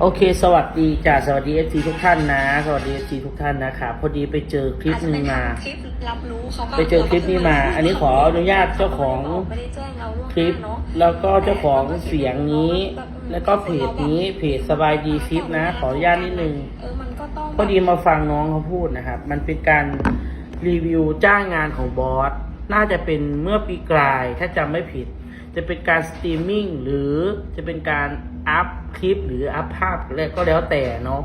โอเค สวัสดีจ้าสวัสดีเอฟซีทุกท่านนะ สวัสดีเอฟซีทุกท่านนะครับพอดีไปเจอคลิปหนึ่งมาคลิปรับรู้เขาก็ไปเจอคลิปนี้มา อันนี้ขออนุญาตเจ้าของไม่ได้แจ้งเราล่วงหน้าคลิปเนอะแล้วก็เจ้าของเสียงนี้ แล้วก็เพจนี้เพจสบายดีคลิปนะ ขออนุญาตนิดนึงเออมันก็ต้องพอดีมาฟังน้องเขาพูดนะครับ มันเป็นการรีวิวจ้างงานของบอสน่าจะเป็นเมื่อปีกลายถ้าจำไม่ผิด จะเป็นการสตรีมมิ่งหรือจะเป็นการอัพ คลิปหรืออัพภาพอะไรก็แล้วแต่เนาะ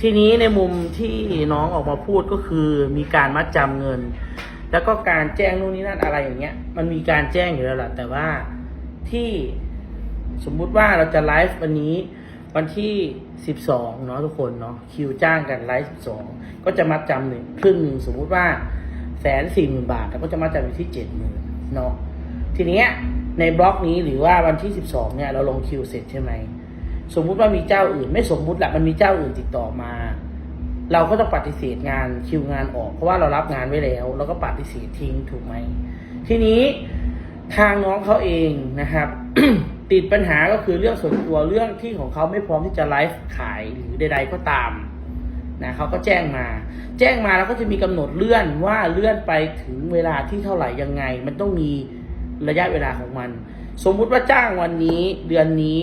ทีนี้ในมุมที่น้องออกมาพูดก็คือมีการมัดจำเงิน แล้วก็การแจ้งนู่นนี่นั่นอะไรอย่างเงี้ย มันมีการแจ้งอยู่แล้วแหละแต่ว่าที่สมมุติว่าเราจะไลฟ์วันนี้วันที่12เนาะทุกคนเนาะคิวจ้างกันไลฟ์12ก็จะมัดจำหนึ่งครึ่งหนึ่งสมมุติว่าแสนสี่หมื่นบาทแล้วก็จะมัดจำอยู่ที่เจ็ดหมื่นเนาะทีเนี้ยในบล็อกนี้หรือว่าวันที่12เนี่ยเราลงคิวเสร็จใช่ไหม สมมุติว่ามีเจ้าอื่น ไม่สมมุติแหละมันมีเจ้าอื่นติดต่อมา เราก็ต้องปฏิเสธงานคิวงานออก เพราะว่าเรารับงานไว้แล้วเราก็ปฏิเสธทิ้งถูกไหมทีนี้ทางน้องเขาเองนะครับ ติดปัญหาก็คือเรื่องส่วนตัวเรื่องที่ของเขาไม่พร้อมที่จะไลฟ์ขายหรือใด ๆก็ตามนะเขาก็แจ้งมา แจ้งมาแล้วก็จะมีกำหนดเลื่อนว่าเลื่อนไปถึงเวลาที่เท่าไหร่ยังไง มันต้องมีระยะเวลาของมัน สมมุติว่าจ้างวันนี้เดือนนี้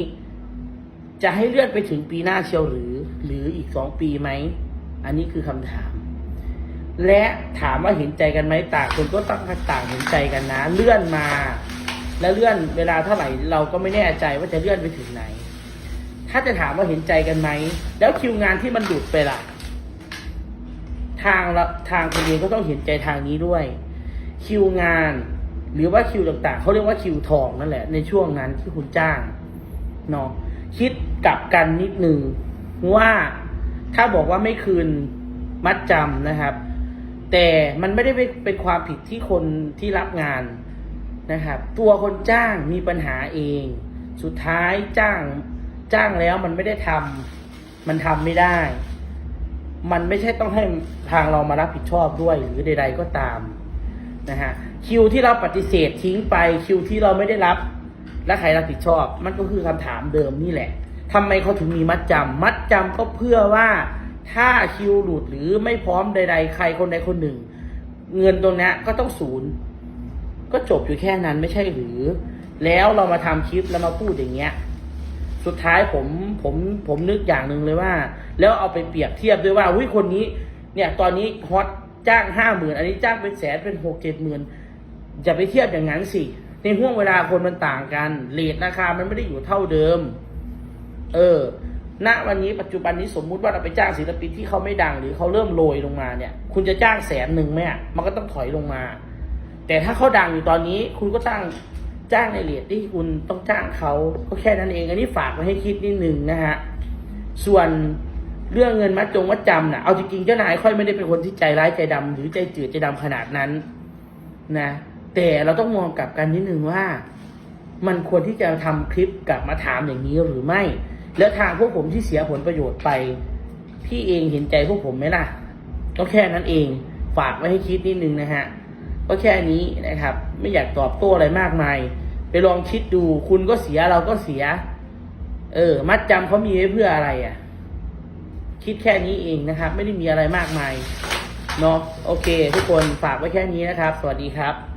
จะให้เลื่อนไปถึงปีหน้าเชียวหรือ หรืออีกสองปีไหม อันนี้คือคำถาม และถามว่าเห็นใจกันไหมต่างคนก็ต้องต่างเห็นใจกันนะ เลื่อนมา แล้วเลื่อนเวลาเท่าไหร่เราก็ไม่แน่ใจว่าจะเลื่อนไปถึงไหน ถ้าจะถามว่าเห็นใจกันไหม แล้วคิวงานที่มันหลุดไปล่ะ ทางละทางคนเองก็ต้องเห็นใจทางนี้ด้วย คิวงานหรือว่าคิวต่างๆเขาเรียกว่าคิวทองนั่นแหละ ในช่วงนั้นที่คุณจ้างเนาะ คิดกลับกันนิดนึงว่าถ้าบอกว่าไม่คืนมัดจำนะครับ แต่มันไม่ได้เป็นความผิดที่คนที่รับงานนะครับ ตัวคนจ้างมีปัญหาเอง สุดท้ายจ้างจ้างแล้วมันไม่ได้ทำมันทำไม่ได้ มันไม่ใช่ต้องให้ทางเรามารับผิดชอบด้วยหรือใด ๆก็ตามนะฮะคิวที่เราปฏิเสธทิ้งไปคิวที่เราไม่ได้รับ และใครรับผิดชอบ มันก็คือคำถามเดิมนี่แหละทำไมเขาถึงมีมัดจำมัดจำก็เพื่อว่าถ้าคิวหลุดหรือไม่พร้อมใด ๆ ใครคนใดคนหนึ่ง เงินตรงนี้ก็ต้องศูนย์ ก็จบอยู่แค่นั้นไม่ใช่หรือ แล้วเรามาทำคลิปแล้วมาพูดอย่างเงี้ยสุดท้ายผมผมผมนึกอย่างหนึ่งเลยว่า แล้วเอาไปเปรียบเทียบด้วยว่าวิคนนี้ เนี่ย ตอนนี้ฮอตจ้างห้าหมื่นอันนี้จ้างเป็นแสนเป็นหกเจ็ดหมื่นจะไปเทียบอย่างนั้นสิ ในห่วงเวลาคนมันต่างกันเลทราคามันไม่ได้อยู่เท่าเดิม เออ ณ วันนี้ปัจจุบันนี้สมมุติว่าเราไปจ้างศิลปินที่เขาไม่ดังหรือเขาเริ่มโรยลงมาเนี่ย คุณจะจ้างแสนหนึ่งไหมอะมันก็ต้องถอยลงมา แต่ถ้าเขาดังอยู่ตอนนี้ คุณก็จ้างจ้างในเรทที่คุณต้องจ้างเขาก็แค่นั้นเอง อันนี้ฝากไว้ให้คิดนิดหนึ่งนะฮะ ส่วนเรื่องเงินมัดจงมัดจำนะเอาจริงๆเจ้านายค่อยไม่ได้เป็นคนที่ใจร้ายใจดำหรือใจจืดใจดำขนาดนั้น นะ แต่เราต้องมองกลับกันนิดนึงว่า มันควรที่จะทำคลิปกลับมาถามอย่างนี้หรือไม่ แล้วทางพวกผมที่เสียผลประโยชน์ไป พี่เองเห็นใจพวกผมไหมล่ะ ก็แค่นั้นเองฝากไว้ให้คิดนิดนึงนะฮะก็แค่นี้นะครับ ไม่อยากตอบโต้อะไรมากมาย ไปลองคิดดูคุณก็เสียเราก็เสีย เออ มัดจำเขามีไว้เพื่ออะไรอะ คิดแค่นี้เองนะครับ ไม่ได้มีอะไรมากมายเนาะโอเค ทุกคนฝากไว้แค่นี้นะครับ สวัสดีครับ